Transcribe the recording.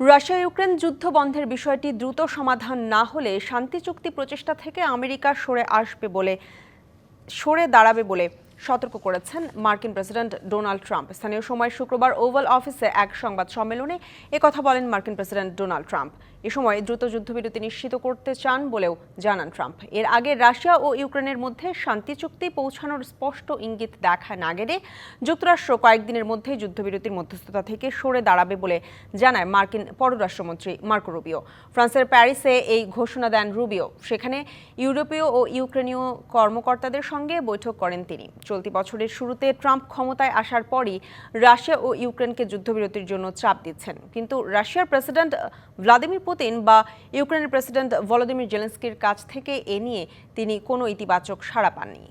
Russia Ukraine যুদ্ধ বন্ধের বিষয়টি দ্রুত সমাধান না হলে শান্তি চুক্তি প্রচেষ্টা থেকে আমেরিকা সরে আসবে বলে, সরে দাঁড়াবে বলে সতর্ক করেছেন মার্কিন প্রেসিডেন্ট ডোনাল্ড ট্রাম্প। স্থানীয় সময় শুক্রবার ওভাল অফিসে এক সংবাদ সম্মেলনে একথা বলেন মার্কিন প্রেসিডেন্ট ডোনাল্ড ট্রাম্প। এ সময় দ্রুত যুদ্ধবিরতি নিশ্চিত করতে চান বলেও জানান ট্রাম্প। এর আগে রাশিয়া ও ইউক্রেনের মধ্যে শান্তি চুক্তি পৌঁছানোর স্পষ্ট ইঙ্গিত দেখা না গেলে যুক্তরাষ্ট্র কয়েকদিনের মধ্যেই যুদ্ধবিরতির মধ্যস্থতা থেকে সরে দাঁড়াবে বলে জানায় মার্কিন পররাষ্ট্রমন্ত্রী মার্কো রুবিও। ফ্রান্সের প্যারিসে এই ঘোষণা দেন রুবিও। সেখানে ইউরোপীয় ও ইউক্রেনীয় কর্মকর্তাদের সঙ্গে বৈঠক করেন তিনি। চলতি বছরের শুরুতে ট্রাম্প ক্ষমতায় আসার পরই রাশিয়া ও ইউক্রেনকে যুদ্ধবিরতির জন্য চাপ দিচ্ছেন। কিন্তু রাশিয়ার প্রেসিডেন্ট ভ্লাদিমির পুতিন বা ইউক্রেনের প্রেসিডেন্ট ভলোদিমির জেলেন্সকির কাছ থেকে এ নিয়ে তিনি কোনো ইতিবাচক সাড়া পাননি।